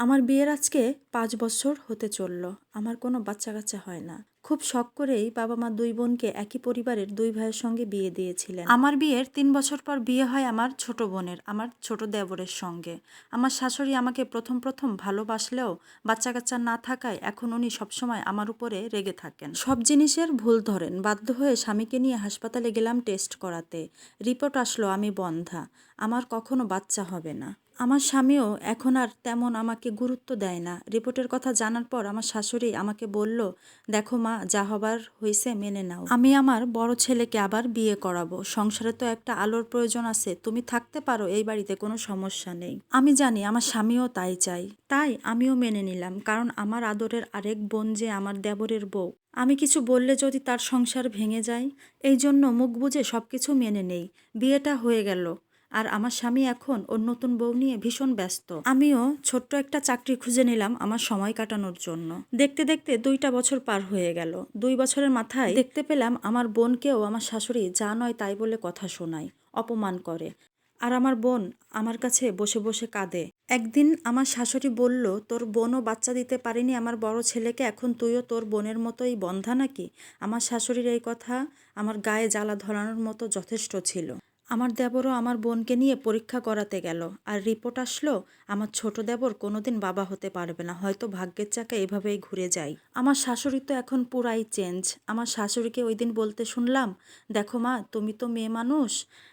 আমার বিয়ের আজকে পাঁচ বছর হতে চলল। আমার কোনো বাচ্চা কাচ্চা হয় না। খুব শখ করেই বাবা মা দুই বোনকে একই পরিবারের দুই ভাইয়ের সঙ্গে বিয়ে দিয়েছিলেন। আমার বিয়ের তিন বছর পর বিয়ে হয় আমার ছোট বোনের, আমার ছোট দেবরের সঙ্গে। আমার শাশুড়ি আমাকে প্রথম প্রথম ভালোবাসলেও বাচ্চা কাচ্চা না থাকায় এখন উনি সবসময় আমার উপরে রেগে থাকেন। সব জিনিসের ভুল ধরেন। বাধ্য হয়ে স্বামীকে নিয়ে হাসপাতালে গেলাম টেস্ট করাতে। রিপোর্ট আসলো আমি বন্ধা। আমার কখনো বাচ্চা হবে না। আমার স্বামীও এখন আর তেমন আমাকে গুরুত্ব দেয় না। রিপোর্টের কথা জানার পর আমার শাশুড়ি আমাকে বলল, দেখো মা, যা হবার হয়েছে মেনে নাও। আমি আমার বড় ছেলেকে আবার বিয়ে করাবো। সংসারে তো একটা আলোর প্রয়োজন আছে। তুমি থাকতে পারো, এই বাড়িতে কোনো সমস্যা নেই। আমি জানি আমার স্বামীও তাই চাই তাই আমিও মেনে নিলাম, কারণ আমার আদরের আরেক বোন যে আমার দেবরের বউ। আমি কিছু বললে যদি তার সংসার ভেঙে যায়, এই জন্য মুখ বুঝে সব কিছু মেনে নেই। বিয়েটা হয়ে গেল। আর আমার স্বামী এখন ওর নতুন বউ নিয়ে ভীষণ ব্যস্ত। আমিও ছোট্ট একটা চাকরি খুঁজে নিলাম আমার সময় কাটানোর জন্য। দেখতে দেখতে দুইটা বছর পার হয়ে গেল। দুই বছরের মাথায় দেখতে পেলাম আমার বোনকেও আমার শাশুড়ি যা নয় তাই বলে কথা শোনায়, অপমান করে। আর আমার বোন আমার কাছে বসে বসে কাঁদে। একদিন আমার শাশুড়ি বলল, তোর বোনও বাচ্চা দিতে পারিনি, আমার বড় ছেলেকে এখন তুইও তোর বোনের মতোই বন্ধা নাকি? আমার শাশুড়ির এই কথা আমার গায়ে জ্বালা ধরানোর মতো যথেষ্ট ছিল। আমার দেবরও আমার বোনকে নিয়ে পরীক্ষা করাতে গেল, আর রিপোর্ট আসলো, আমার ছোট দেবর কোনোদিন বাবা হতে পারবে না, হয়তো ভাগ্যের চাকা এভাবেই ঘুরে যায়। আমার শাশুড়ি তো এখন পুরাই চেঞ্জ, আমার শাশুড়িকে ওই দিন বলতে শুনলাম, দেখো মা, তুমি তো মেয়ে মানুষ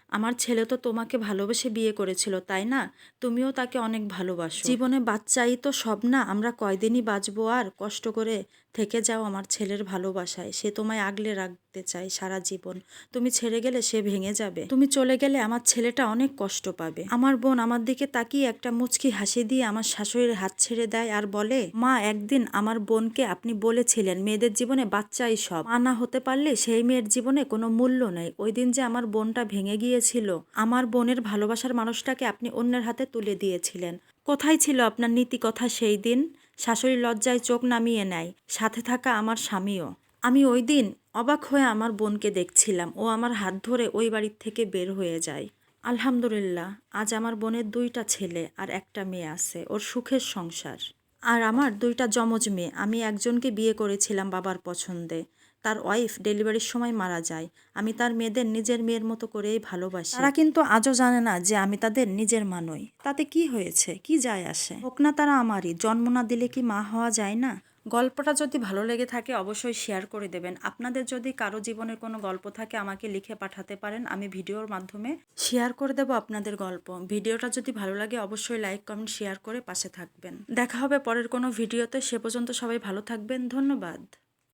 আমার ছেলে তো তোমাকে ভালোবেসে বিয়ে করেছিল, তাই না? তুমিও তাকে অনেক ভালোবাসো। জীবনে বাচ্চাই তো সব না, আমরা কয়দিনই বাঁচবো আর কষ্ট করে থেকে যাও আমার ছেলের ভালোবাসায়। সে তোমায় আগলে রাখতে চায় সারা জীবন। তুমি ছেড়ে গেলে সে ভেঙে যাবে। তুমি চলে গেলে আমার ছেলেটা অনেক কষ্ট পাবে। আমার বোন আমার দিকে তাকিয়ে একটা মুচকি হাসি দিয়ে আমার শাশুড়ির হাত ছেড়ে দেয় আর বলে, মা, একদিন আমার বোনকে আপনি বলেছিলেন মেয়েদের জীবনে বাচ্চাই সব। আনা হতে পারলে সেই মেয়ের জীবনে কোনো মূল্য নেই। ওই দিন যে আমার বোনটা ভেঙে গিয়েছিল আমার বোনের ভালোবাসার মানুষটাকে আপনি অন্যের হাতে তুলে দিয়েছিলেন। কোথায় ছিল আপনার নীতি কথা সেই দিন? শাশুড়ি লজ্জায় চোখ নামিয়ে নেয়। সাথে থাকা আমার স্বামীও। আমি ওই দিন অবাক হয়ে আমার বোনকে দেখছিলাম। ও আমার হাত ধরে ওই বাড়ির থেকে বের হয়ে যায়। আলহামদুলিল্লাহ, আজ আমার বোনের দুইটা ছেলে আর একটা মেয়ে আছে। ওর সুখের সংসার। আর আমার দুইটা যমজ মেয়ে। আমি একজনকে বিয়ে করেছিলাম বাবার পছন্দে। তার ওয়াইফ ডেলিভারির সময় মারা যায়। আমি তার মেয়েদের নিজের মেয়ের মতো করেই ভালোবাসি। তারা কিন্তু আজও জানে না যে আমি তাদের নিজের মা নই। তাতে কি হয়েছে? কি যায় আসে? হোক না তারা আমারই। জন্ম না দিলে কি মা হওয়া যায় না? গল্পটা যদি ভালো লেগে থাকে অবশ্যই শেয়ার করে দেবেন। আপনাদের যদি কারও জীবনের কোনো গল্প থাকে আমাকে লিখে পাঠাতে পারেন। আমি ভিডিওর মাধ্যমে শেয়ার করে দেব আপনাদের গল্প। ভিডিওটা যদি ভালো লাগে অবশ্যই লাইক কমেন্ট শেয়ার করে পাশে থাকবেন। দেখা হবে পরের কোনো ভিডিওতে। সে পর্যন্ত সবাই ভালো থাকবেন। ধন্যবাদ।